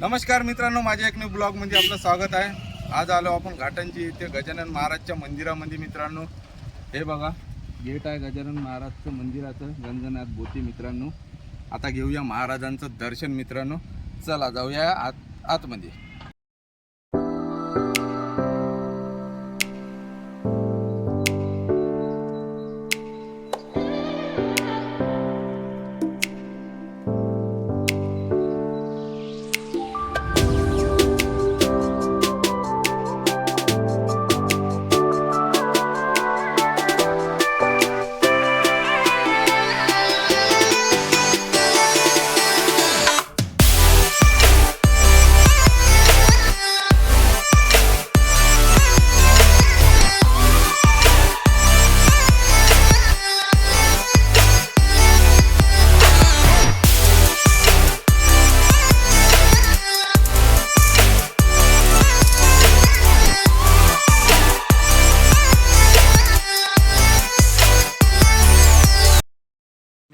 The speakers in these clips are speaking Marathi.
नमस्कार मित्रांनो माझ्या एक न्यू मध्ये आपलं स्वागत आहे. आज आलो आपण घाटांची इथे गजानन महाराजच्या मंदिरामध्ये मित्रांनो. हे बघा गेट आहे गजानन महाराजचं मंदिराचं गंजनाथ बोती मित्रांनो. आता घेऊया महाराजांचं दर्शन मित्रांनो. चला जाऊया आत आतमध्ये.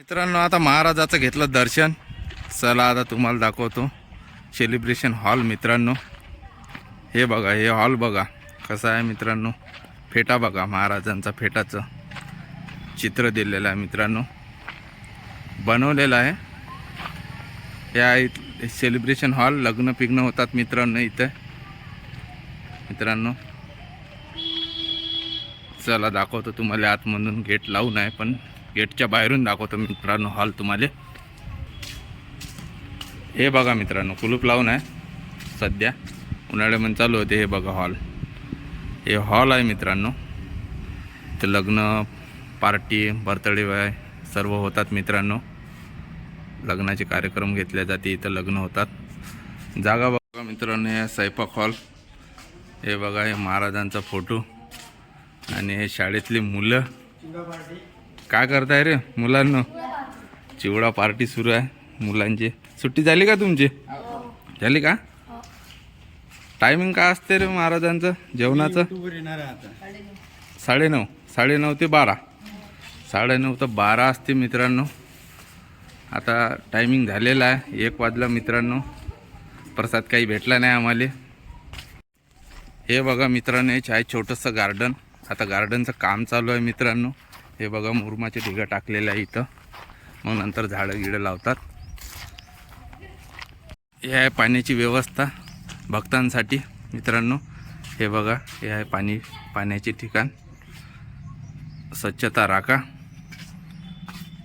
मित्रांनो आता महाराजाचं घेतलं दर्शन. चला आता तुम्हाला दाखवतो. सेलिब्रेशन हॉल मित्रांनो. हे बघा हे हॉल बघा. कसं आहे मित्रांनो? फेटा बघा महाराजांचा फेटाचं. चित्र दिलेलं आहे मित्रांनो. बनवलेलं आहे. या इथ सेलिब्रेशन हॉल लग्न पिग्न होतात मित्रांनो इथं. मित्रांनो. चला दाखवतो तुम्हाला. आतमधून गेट लावून आहे पण गेटच्या बाहेरून दाखवतो मित्रांनो हॉल तुम्हाला. हे बघा मित्रांनो कुलूप लावून आहे सध्या. उन्हाळ्यामध्ये चालू होते हे बघा हॉल हे हॉल आहे मित्रांनो. ते लग्न पार्टी बर्थडे आहे सर्व होतात मित्रांनो. लग्नाचे कार्यक्रम घेतले जाते इथं लग्न होतात. जागा बघा मित्रांनो हे स्वयंपाक हॉल हे बघा हे महाराजांचा फोटो आणि हे शाळेतली मुलं. काय करताय रे मुलांना? चिवडा पार्टी सुरू आहे मुलांची. सुट्टी झाली का तुमची? झाली का? टायमिंग काय असते रे महाराजांचं? जेवणाचं? साडेनऊ. साडेनऊ ते बारा. साडेनऊ तर बारा असते मित्रांनो. आता टायमिंग झालेला आहे. एक वाजला मित्रांनो. प्रसाद काही भेटला नाही आम्हाला. हे बघा मित्रांनो हे आहे छोटंसं गार्डन आता गार्डनचं काम चालू आहे मित्रांनो. हे बघा मुरमाचे ढिगा टाकलेले आहे इथं. मग नंतर झाडं गिडं लावतात. हे आहे पाण्याची व्यवस्था भक्तांसाठी. मित्रांनो हे बघा हे आहे पाणी पाण्याचे ठिकाण. स्वच्छता राखा.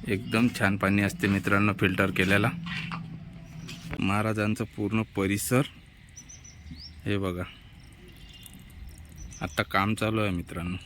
एकदम छान पाणी असते मित्रांनो फिल्टर केलेला. महाराजांचं पूर्ण परिसर. हे बघा. आत्ता काम चालू आहे मित्रांनो.